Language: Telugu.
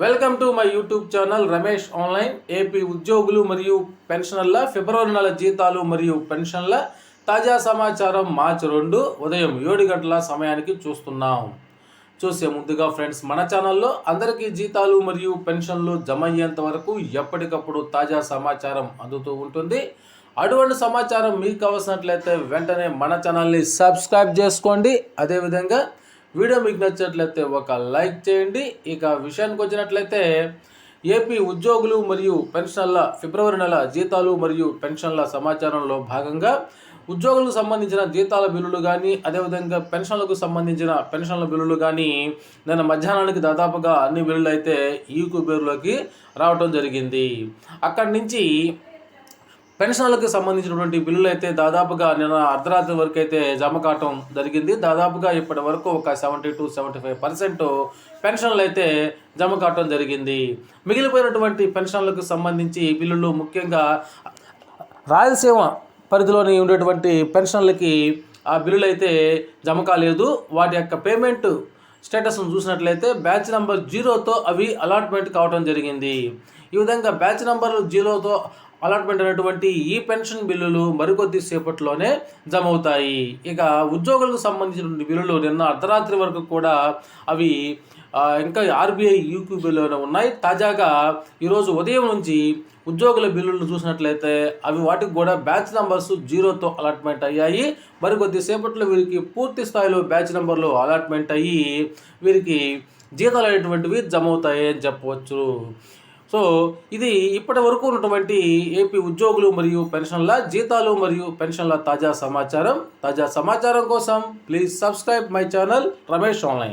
Welcome to my YouTube channel Ramesh online. AP ఉద్యోగులు మరియు పెన్షనర్ల ఫిబ్రవరి నెల జీతాలు మరియు పెన్షన్ల తాజా సమాచారం మార్చి రెండు ఉదయం ఏడు గంటల సమయానికి చూస్తున్నాం. చూసే ముందుగా ఫ్రెండ్స్ మన ఛానల్లో అందరికీ జీతాలు మరియు పెన్షన్లు జమ అయ్యేంత వరకు ఎప్పటికప్పుడు తాజా సమాచారం అందుతూ ఉంటుంది. అటువంటి సమాచారం మీకు కావాల్సినట్లయితే వెంటనే మన ఛానల్ని సబ్స్క్రైబ్ చేసుకోండి. అదేవిధంగా వీడియో మీకు నచ్చినట్లయితే ఒక లైక్ చేయండి. ఇక విషయానికి వచ్చినట్లయితే ఏపీ ఉద్యోగులు మరియు పెన్షన్ల ఫిబ్రవరి నెల జీతాలు మరియు పెన్షన్ల సమాచారంలో భాగంగా ఉద్యోగులకు సంబంధించిన జీతాల బిల్లులు కానీ అదేవిధంగా పెన్షన్లకు సంబంధించిన పెన్షన్ల బిల్లులు కానీ నిన్న మధ్యాహ్నానికి దాదాపుగా అన్ని బిల్లులు అయితే ఈ కుబేరులోకి రావటం జరిగింది. అక్కడి నుంచి పెన్షన్లకు సంబంధించినటువంటి బిల్లులు అయితే దాదాపుగా నిన్న అర్ధరాత్రి వరకు అయితే జమ కావటం జరిగింది. దాదాపుగా ఇప్పటి వరకు ఒక seventy to seventy five percent పెన్షన్లు అయితే జమ కావటం జరిగింది. మిగిలిపోయినటువంటి పెన్షన్లకు సంబంధించి బిల్లులు ముఖ్యంగా రాయలసీమ పరిధిలోని ఉండేటువంటి పెన్షన్లకి ఆ బిల్లులు అయితే జమ కాలేదు. వాటి యొక్క పేమెంట్ స్టేటస్ను చూసినట్లయితే బ్యాచ్ నెంబర్ జీరోతో అవి అలాట్మెంట్ కావడం జరిగింది. ఈ విధంగా బ్యాచ్ నెంబర్ జీరోతో అలాట్మెంట్ అయినటువంటి ఈ పెన్షన్ బిల్లులు మరికొద్ది సేపట్లోనే జమ అవుతాయి ఇక ఉద్యోగులకు సంబంధించిన బిల్లులు నిన్న అర్ధరాత్రి వరకు కూడా అవి ఇంకా ఆర్బీఐ యూక్యూబీలోనే ఉన్నాయి. తాజాగా ఈరోజు ఉదయం నుంచి ఉద్యోగుల బిల్లులను చూసినట్లయితే అవి వాటికి కూడా బ్యాచ్ నంబర్స్ జీరోతో అలాట్మెంట్ అయ్యాయి. మరి కొద్దిసేపట్లో వీరికి పూర్తి స్థాయిలో బ్యాచ్ నెంబర్లు అలాట్మెంట్ అయ్యి వీరికి జీతాలు అనేటువంటివి జమ అవుతాయి అని చెప్పవచ్చు. సో ఇది ఇప్పటి వరకు ఉన్నటువంటి ఏపీ ఉద్యోగులు మరియు పెన్షన్ల జీతాలు మరియు పెన్షన్ల తాజా సమాచారం. తాజా సమాచారం కోసం please subscribe my channel Ramesh online.